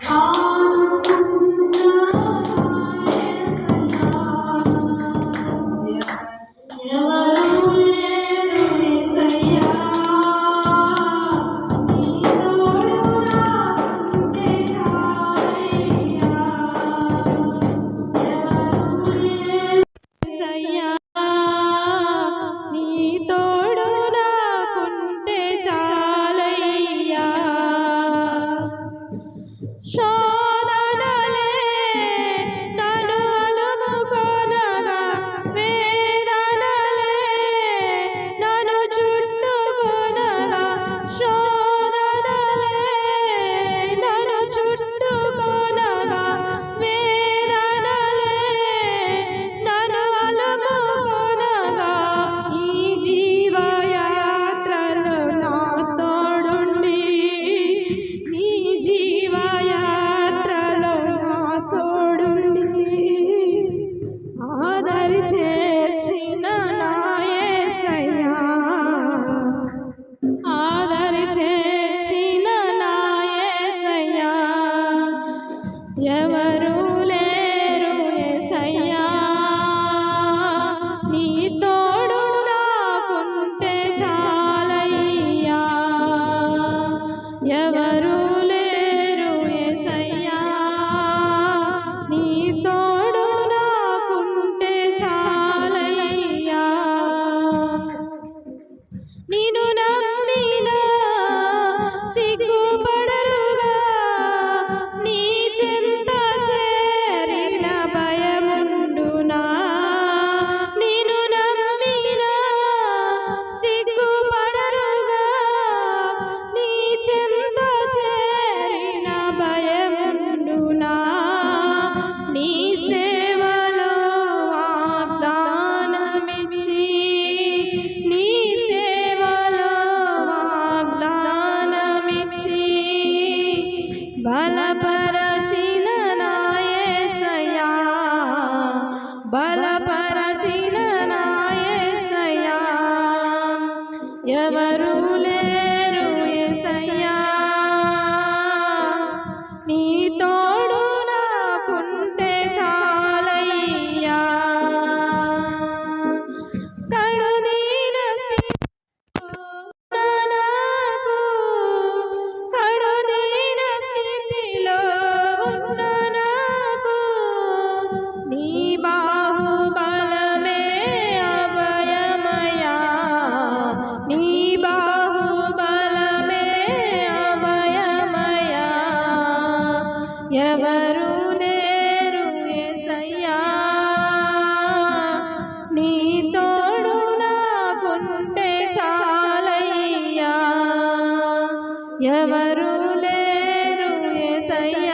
Yeah. Adari చిన్న నాయ ఎవరు బలపరచిన నాయసయా ఎవరు ఎవరు లేరు ఏసయ్యా. నీ తోడు నాకుంటే చాలయ్యా. ఎవరు లేరు ఏసయ్యా.